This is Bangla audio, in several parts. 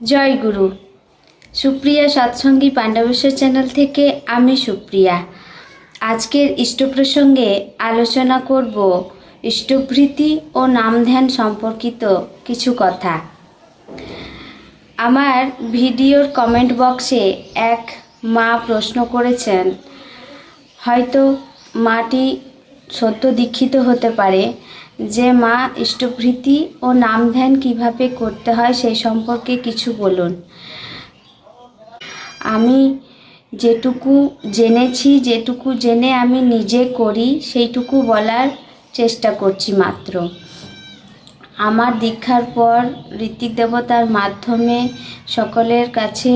জয় গুরু। সুপ্রিয়া সৎসঙ্গী পাণ্ডবেশ্বর চ্যানেল থেকে আমি সুপ্রিয়া। আজকের ইষ্ট প্রসঙ্গে আলোচনা করব ইষ্টভৃতি ও নাম ধ্যান সম্পর্কিত কিছু কথা। আমার ভিডিওর কমেন্ট বক্সে এক মা প্রশ্ন করেছেন, হয়তো মাটি সত্য দীক্ষিত হতে পারে যে মা ইষ্টভৃতি ও নাম ধ্যান কীভাবে করতে হয় সেই সম্পর্কে কিছু বলুন। আমি যেটুকু জেনেছি, যেটুকু জেনে আমি নিজে করি, সেইটুকু বলার চেষ্টা করছি মাত্র। আমার দীক্ষার পর ঋত্বিক দেবতার মাধ্যমে সকলের কাছে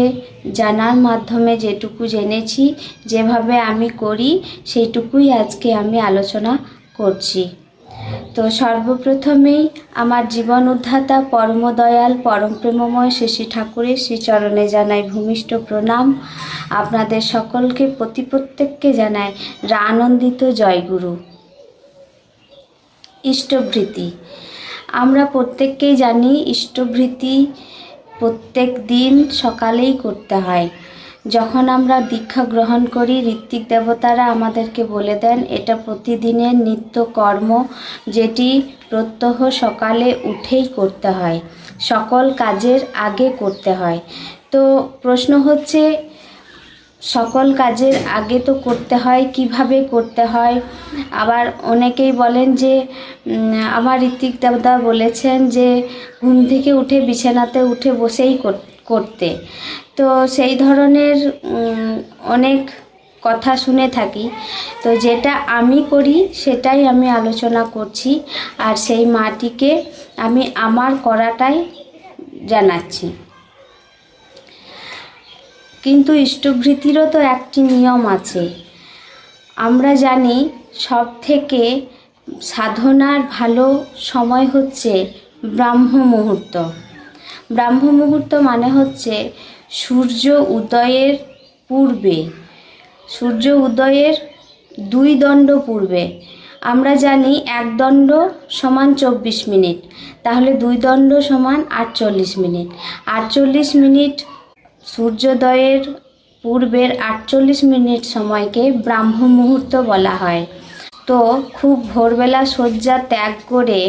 জানার মাধ্যমে যেটুকু জেনেছি, যেভাবে আমি করি, সেইটুকুই আজকে আমি আলোচনা করছি। তো সর্বপ্রথমেই আমার জীবন উদ্ধাতা পরমদয়াল পরম প্রেমময় শ্রী ঠাকুরের শ্রীচরণে জানাই ভূমিষ্ঠ প্রণাম। আপনাদের সকলকে প্রতি প্রত্যেককে জানাই আনন্দিত জয়গুরু। ইষ্টভৃতি। আমরা প্রত্যেককেই জানি ইষ্টভৃতি প্রত্যেক দিন সকালেই করতে হয়। যখন আমরা দীক্ষা গ্রহণ করি, ঋত্বিক দেবতারা আমাদেরকে বলে দেন, এটা প্রতিদিনের নিত্য কর্ম যেটি প্রত্যহ সকালে উঠেই করতে হয়। সকল কাজের আগে করতে হয়। তো প্রশ্ন হচ্ছে সকল কাজের আগে তো করতে হয়, কীভাবে করতে হয়? আবার অনেকেই বলেন যে আমার ঋত্বিক দেবতা বলেছেন যে, ঘুম থেকে উঠে বিছানাতে উঠে বসেই করতে। তো সেই ধরনের অনেক কথা শুনে থাকি। তো যেটা আমি করি, সেটাই আমি আলোচনা করছি। আর সেই মাটিকে আমি আমার করাটাই জানাচ্ছি। কিন্তু ইষ্টভৃতিরও তো একটি নিয়ম আছে। আমরা জানি সব থেকে সাধনার ভালো সময় হচ্ছে ব্রাহ্ম মুহূর্ত। ব্রাহ্ম মুহূর্ত মানে হচ্ছে সূর্য উদয়ের পূর্বে। সূর্য উদয়ের দুই দণ্ড পূর্বে। আমরা জানি এক দণ্ড সমান চব্বিশ মিনিট, তাহলে দুই দণ্ড সমান আটচল্লিশ মিনিট। আটচল্লিশ মিনিট সূর্যোদয়ের পূর্বের আটচল্লিশ মিনিট সময়কে ব্রাহ্ম মুহূর্ত বলা হয়। তো খুব ভোরবেলা শয্যা ত্যাগ করে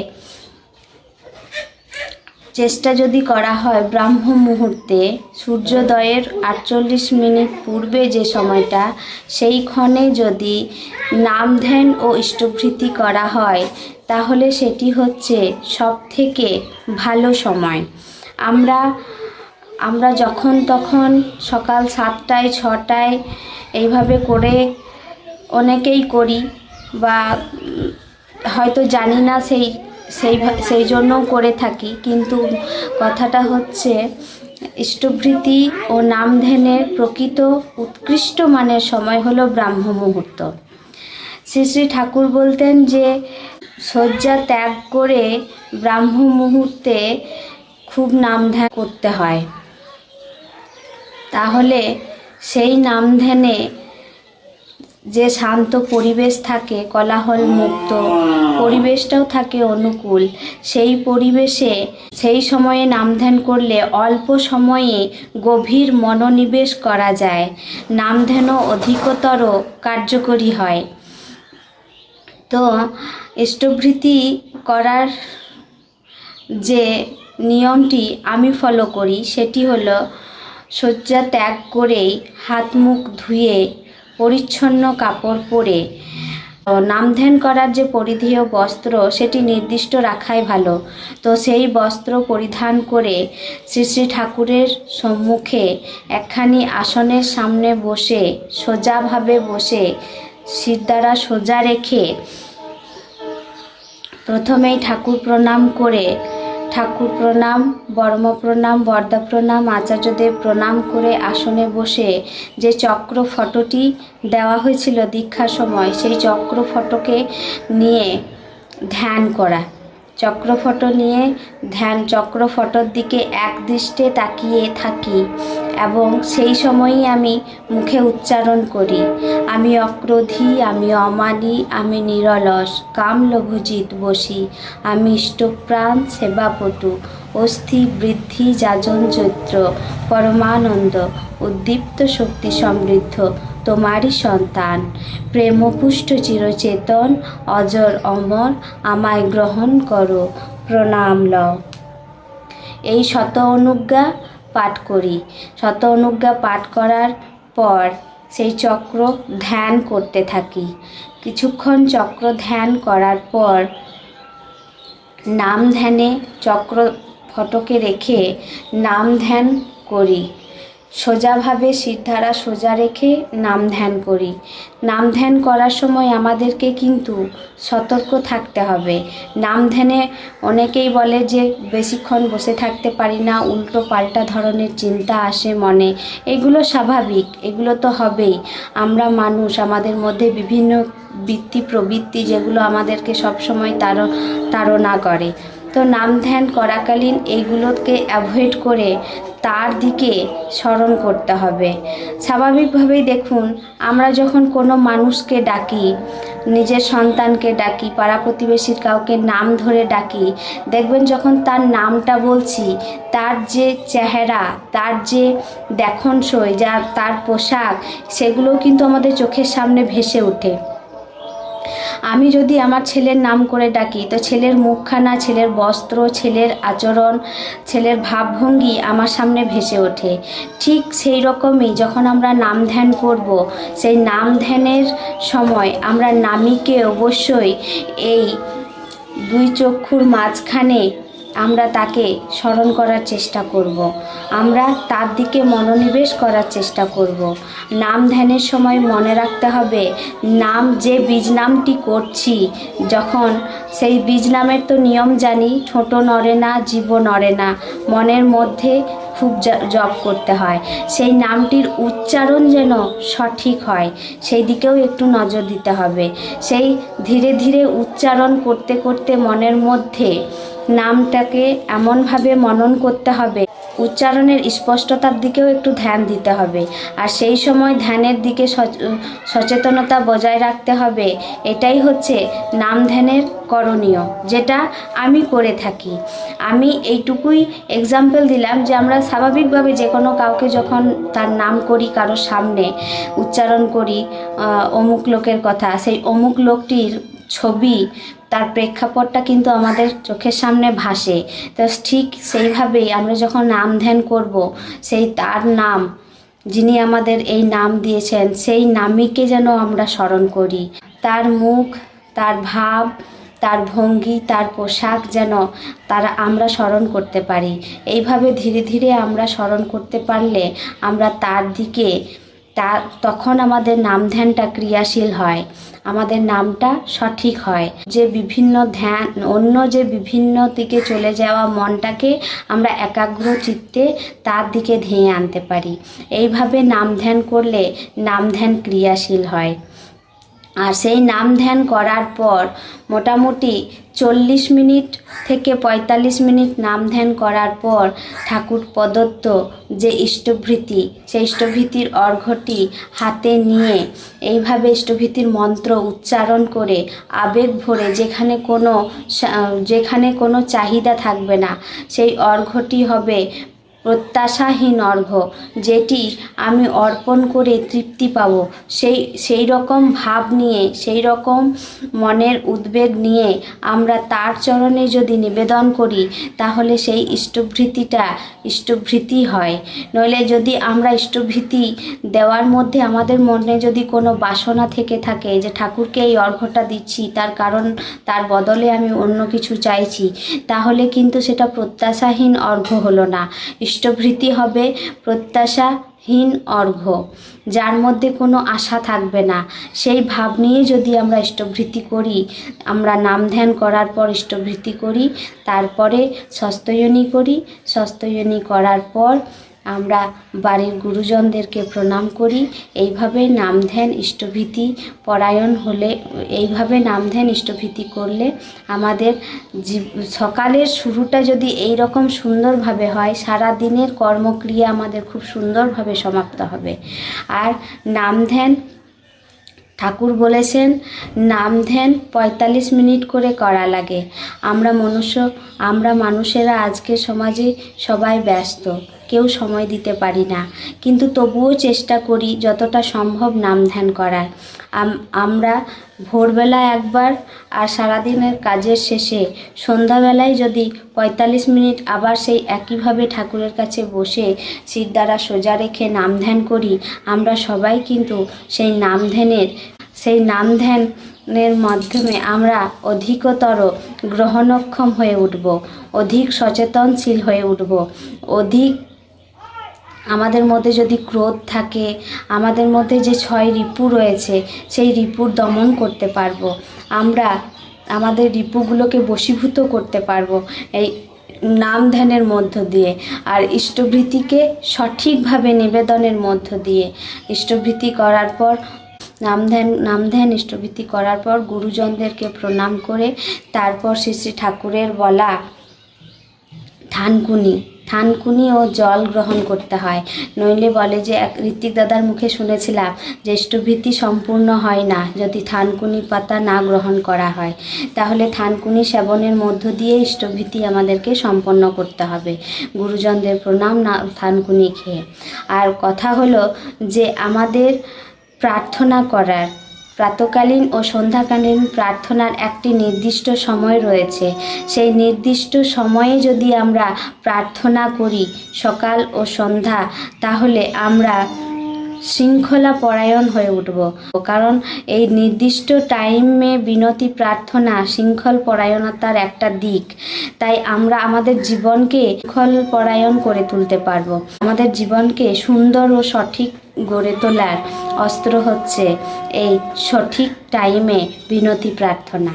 চেষ্টা যদি করা হয় ব্রাহ্ম মুহূর্তে, সূর্যোদয়ের আটচল্লিশ মিনিট পূর্বে যে সময়টা, সেই ক্ষণে যদি নাম ধ্যান ও ইষ্টভৃতি করা হয়, তাহলে সেটি হচ্ছে সব থেকে ভালো সময়। আমরা আমরা যখন তখন সকাল সাতটায়, ছটায় এইভাবে করে অনেকেই করি বা হয়তো জানি না সেই সেই সেই জন্যও করে থাকি। কিন্তু কথাটা হচ্ছে, ইষ্টভৃতি ও নাম ধ্যানের প্রকৃত উৎকৃষ্ট মানের সময় হলো ব্রাহ্ম মুহূর্ত। শ্রী শ্রী ঠাকুর বলতেন যে, শয্যা ত্যাগ করে ব্রাহ্ম মুহূর্তে খুব নাম ধ্যান করতে হয়। তাহলে সেই নাম ধ্যানে যে শান্ত পরিবেশ থাকে কোলাহল মুক্ত পরিবেশটাও থাকে অনুকূল। সেই পরিবেশে সেই সময়ে নাম ধ্যান করলে অল্প সময়ে গভীর মনোনিবেশ করা যায়। নাম ধ্যানও অধিকতর কার্যকরী হয়। তো ইষ্টভৃতি করার যে নিয়মটি আমি ফলো করি, সেটি হলো শয্যা ত্যাগ করেই হাত মুখ ধুয়ে পরিচ্ছন্ন কাপড় পরে ও নাম ধ্যান করার যে পরিধেয় বস্ত্র সেটি নির্দিষ্ট রাখাই ভালো। তো সেই বস্ত্র পরিধান করে শ্রী শ্রী ঠাকুরের সম্মুখে একখানি আসনের সামনে বসে, সোজাভাবে বসে সিদ্ধারা সোজা রেখে প্রথমেই ঠাকুর প্রণাম করে ঠাকুর প্রণাম, বর্ম প্রণাম, বর্দা প্রণাম আচার্যদের প্রণাম করে আসনে বসে যে চক্র ফটোটি দেওয়া হয়েছিল দীক্ষার সময়, সেই চক্র ফটোকে নিয়ে ধ্যান করা। চক্র ফটো নিয়ে ধ্যান চক্র ফটোর দিকে একদৃষ্টে তাকিয়ে থাকি এবং সেই সময়ই আমি মুখে উচ্চারণ করি। আমি অক্রোধী, আমি অমানি, আমি নিরলস কাম লোভজিৎ বসি। আমি ইষ্টপ্রাণ সেবাপটু, অস্থি বৃদ্ধি যাজন চৈত্র, পরমানন্দ, উদ্দীপ্ত শক্তি সমৃদ্ধ তোমারই সন্তান। প্রেমপুষ্ট চিরচেতন, অজর অমর আমায় গ্রহণ করো, প্রণাম লও। এই শত অনুজ্ঞা পাঠ করি। শত অনুজ্ঞা পাঠ করার পর সেই চক্র ধ্যান করতে থাকি। কিছুক্ষণ চক্র ধ্যান করার পর নাম ধ্যানে চক্র ফটোকে রেখে নাম ধ্যান করি। সোজাভাবে সিদ্ধারা সোজা রেখে নাম ধ্যান করি। নাম ধ্যান করার সময় আমাদেরকে কিন্তু সতর্ক থাকতে হবে। নাম ধ্যানে অনেকেই বলে যে, বেশিক্ষণ বসে থাকতে পারি না, উল্টো পাল্টা ধরনের চিন্তা আসে মনে। এগুলো স্বাভাবিক, এগুলো তো হবেই। আমরা মানুষ, আমাদের মধ্যে বিভিন্ন বৃত্তি প্রবৃত্তি যেগুলো আমাদেরকে সবসময় তার তাড়না করে। তো নাম ধ্যান করাকালীন এইগুলোকে অ্যাভয়েড করে তার দিকে স্মরণ করতে হবে। স্বাভাবিকভাবেই দেখুন, আমরা যখন কোনো মানুষকে ডাকি, নিজের সন্তানকে ডাকি, পাড়া প্রতিবেশীর কাউকে নাম ধরে ডাকি, দেখবেন যখন তার নামটা বলছি, তার যে চেহারা, তার যে দেখনসই, যা তার পোশাক, সেগুলোও কিন্তু আমাদের চোখের সামনে ভেসে ওঠে। আমি যদি আমার ছেলের নাম করে ডাকি, তো ছেলের মুখখানা, ছেলের বস্ত্র, ছেলের আচরণ, ছেলের ভাবভঙ্গি আমার সামনে ভেসে ওঠে। ঠিক সেই রকমই যখন আমরা নাম ধ্যান করব, সেই নাম ধ্যানের সময় আমরা নামিকে অবশ্যই এই দুই চক্ষুর মাঝখানে আমরা তাকে স্মরণ করার চেষ্টা করব। আমরা তার দিকে মনোনিবেশ করার চেষ্টা করব। নাম ধ্যানের সময় মনে রাখতে হবে, নাম যে বীজ নামটি করছি, যখন সেই বীজ নামের তো নিয়ম জানি ছোট নড়ে না জীব নড়ে না, মনের মধ্যে খুব জপ করতে হয় সেই নামটির উচ্চারণ যেন সঠিক হয়, সেই দিকেও একটু নজর দিতে হবে সেই ধীরে ধীরে উচ্চারণ করতে করতে মনের মধ্যে নামটাকে এমনভাবে মনন করতে হবে। উচ্চারণের স্পষ্টতার দিকেও একটু ধ্যান দিতে হবে। আর সেই সময় ধ্যানের দিকে সচ- সচেতনতা বজায় রাখতে হবে। এটাই হচ্ছে নাম ধ্যানের করণীয়, যেটা আমি করে থাকি। আমি এইটুকুই এক্সাম্পল দিলাম যে আমরা স্বাভাবিকভাবে যে কোনো কাউকে যখন তার নাম করি কারোর সামনে, উচ্চারণ করি অমুক লোকের কথা, সেই অমুক লোকটির ছবি তার প্রেক্ষাপটটা কিন্তু আমাদের চোখের সামনে ভাসে। তো ঠিক সেইভাবেই আমরা যখন নাম ধ্যান করব, সেই তার নাম, যিনি আমাদের এই নাম দিয়েছেন, সেই নামীকে যেন আমরা স্মরণ করি। তার মুখ, তার ভাব, তার ভঙ্গি, তার পোশাক যেন তারা আমরা স্মরণ করতে পারি। এইভাবে ধীরে ধীরে আমরা স্মরণ করতে পারলে আমরা তার দিকে তা তখন আমাদের নাম ধ্যানটা ক্রিয়াশীল হয়। আমাদের নামটা সঠিক হয়। যে বিভিন্ন ধ্যান, অন্য যে বিভিন্ন দিকে চলে যাওয়া মনটাকে আমরা একাগ্র চিত্তে তার দিকে ধেয়ে আনতে পারি। এইভাবে নাম ধ্যান করলে নাম ধ্যান ক্রিয়াশীল হয়। আর সেই নাম ধ্যান করার পর মোটামুটি চল্লিশ মিনিট থেকে পঁয়তাল্লিশ মিনিট নাম ধ্যান করার পর ঠাকুর প্রদত্ত যে ইষ্টভৃতি, সেই ইষ্টভৃতির অর্ঘ্যটি হাতে নিয়ে এইভাবে ইষ্টভৃতির মন্ত্র উচ্চারণ করে আবেগ ভরে যেখানে কোনো যেখানে কোনো চাহিদা থাকবে না, সেই অর্ঘ্যটি হবে প্রত্যাশাহীন অর্ঘ্য যেটি আমি অর্পণ করে তৃপ্তি পাবো। সেই সেই রকম ভাব নিয়ে, সেই রকম মনের উদ্বেগ নিয়ে আমরা তার চরণে যদি নিবেদন করি, তাহলে সেই ইষ্টভৃতিটা ইষ্টভৃতি হয়। নইলে যদি আমরা ইষ্টভৃতি দেওয়ার মধ্যে আমাদের মনে যদি কোনো বাসনা থেকে থাকে যে, ঠাকুরকে এই অর্ঘটা দিচ্ছি, তার কারণ, তার বদলে আমি অন্য কিছু চাইছি, তাহলে কিন্তু সেটা প্রত্যাশাহীন অর্ঘ হলো না। ইষ্টভৃতি হবে, প্রত্যাশাহীন অর্ঘ। যার মধ্যে কোনো আশা থাকবে না। সেই ভাব নিয়ে যদি আমরা ইষ্টভৃতি করি, আমরা নাম ধ্যান করার পর ইষ্টভৃতি করি, তারপরে সস্তয়নী করি, সস্তয়নী করার পর আমরা বাড়ির গুরুজনদেরকে প্রণাম করি। এইভাবে নাম ধ্যান ইষ্টভীতি পরায়ণ হলে, এইভাবে নাম ধ্যান ইষ্টভীতি করলে আমাদের সকালের শুরুটা যদি এই রকম সুন্দরভাবে হয় সারা দিনের কর্মক্রিয়া আমাদের খুব সুন্দরভাবে সমাপ্ত হবে। আর নাম ধ্যান, ঠাকুর বলেছেন, নাম ধ্যান পঁয়তাল্লিশ মিনিট করে করা লাগে। আমরা মনুষ্য, আমরা মানুষেরা আজকের সমাজে সবাই ব্যস্ত। কেউ সময় দিতে পারি না। কিন্তু তবুও চেষ্টা করি যতটা সম্ভব নাম ধ্যান করার আমরা ভোরবেলা একবার আর সারাদিনের কাজের শেষে সন্ধ্যাবেলায় যদি পঁয়তাল্লিশ মিনিট আবার সেই একইভাবে ঠাকুরের কাছে বসে শির দ্বারা সোজা রেখে নাম ধ্যান করি, আমরা সবাই কিন্তু সেই নাম ধ্যানের সেই নাম ধ্যানের মাধ্যমে আমরা অধিকতর গ্রহণক্ষম হয়ে উঠব, অধিক সচেতনশীল হয়ে উঠব, অধিক আমাদের মধ্যে যদি ক্রোধ থাকে, আমাদের মধ্যে যে ছয় রিপু রয়েছে, সেই রিপুর দমন করতে পারব। আমরা আমাদের রিপুগুলোকে বশীভূত করতে পারব এই নাম ধ্যানের মধ্য দিয়ে। আর ইষ্টভৃতিকে সঠিকভাবে নিবেদনের মধ্য দিয়ে। ইষ্টভৃতি করার পর নাম ধ্যান নাম ধ্যান ইষ্টভৃতি করার পর গুরুজনদেরকে প্রণাম করে, তারপর শ্রী শ্রী ঠাকুরের বলা থানকুনি থানকুনি ও জল গ্রহণ করতে হয়। নইলে বলে যে, এক ঋত্বিক দাদার মুখে শুনেছিলাম যে ইষ্টভীতি সম্পূর্ণ হয় না যদি থানকুনি পাতা না গ্রহণ করা হয়। তাহলে থানকুনি সেবনের মধ্য দিয়ে ইষ্টভীতি আমাদেরকে সম্পন্ন করতে হবে। গুরুজনদের প্রণাম না থানকুনি খেয়ে। আর কথা হলো যে, আমাদের প্রার্থনা করার প্রাতকালীন ও সন্ধ্যাকালীন প্রার্থনার একটি নির্দিষ্ট সময় রয়েছে। সেই নির্দিষ্ট সময়ে যদি আমরা প্রার্থনা করি সকাল ও সন্ধ্যা, তাহলে আমরা শৃঙ্খলা পরায়ণ হয়ে উঠব। কারণ এই নির্দিষ্ট টাইমে বিনতি প্রার্থনা শৃঙ্খল পরায়ণতার একটা দিক। তাই আমরা আমাদের জীবনকে শৃঙ্খল পরায়ণ করে তুলতে পারব। আমাদের জীবনকে সুন্দর ও সঠিক গড়ে তোলার অস্ত্র হচ্ছে এই সঠিক টাইমে বিনতি প্রার্থনা।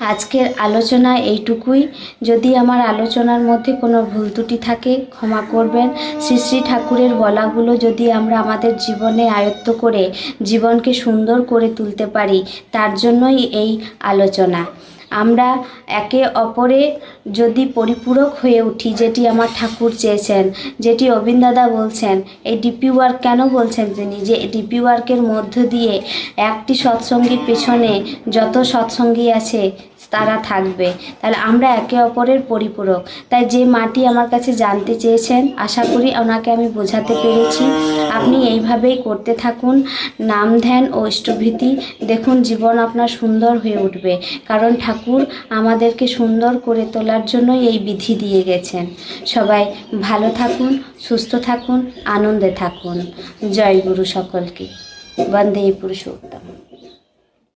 আজকের আলোচনা এইটুকুই। যদি আমার আলোচনার মধ্যে কোনো ভুল ত্রুটি থাকে, ক্ষমা করবেন। শ্রী শ্রী ঠাকুরের বলাগুলো যদি আমরা আমাদের জীবনে আয়ত্ত করে জীবনকে সুন্দর করে তুলতে পারি, তার জন্যই এই আলোচনা। আমরা একে অপরে যদি পরিপূরক হয়ে উঠি, যেটি আমার ঠাকুর চেয়েছেন, যেটি অবিন দাদা বলছেন, এই ডিপি ওয়ার্ক কেন বলছেন তিনি? যে ডিপি ওয়ার্কের মধ্য দিয়ে একটি সৎসঙ্গীর পেছনে যত সৎসঙ্গী আছে তারা থাকবে। তাহলে আমরা একে অপরের পরিপূরক। তাই যে মাটি আমার কাছে জানতে চেয়েছেন, আশা করি ওনাকে আমি বোঝাতে পেরেছি। আপনি এইভাবেই করতে থাকুন। নাম ধ্যান ও ইষ্টভীতি। দেখুন, জীবন আপনার সুন্দর হয়ে উঠবে। কারণ ঠাকুর আমাদেরকে সুন্দর করে তোলার জন্যই এই বিধি দিয়ে গেছেন। সবাই ভালো থাকুন, সুস্থ থাকুন, আনন্দে থাকুন। জয় গুরু সকলকে। বন্দে পুরুষোত্তম।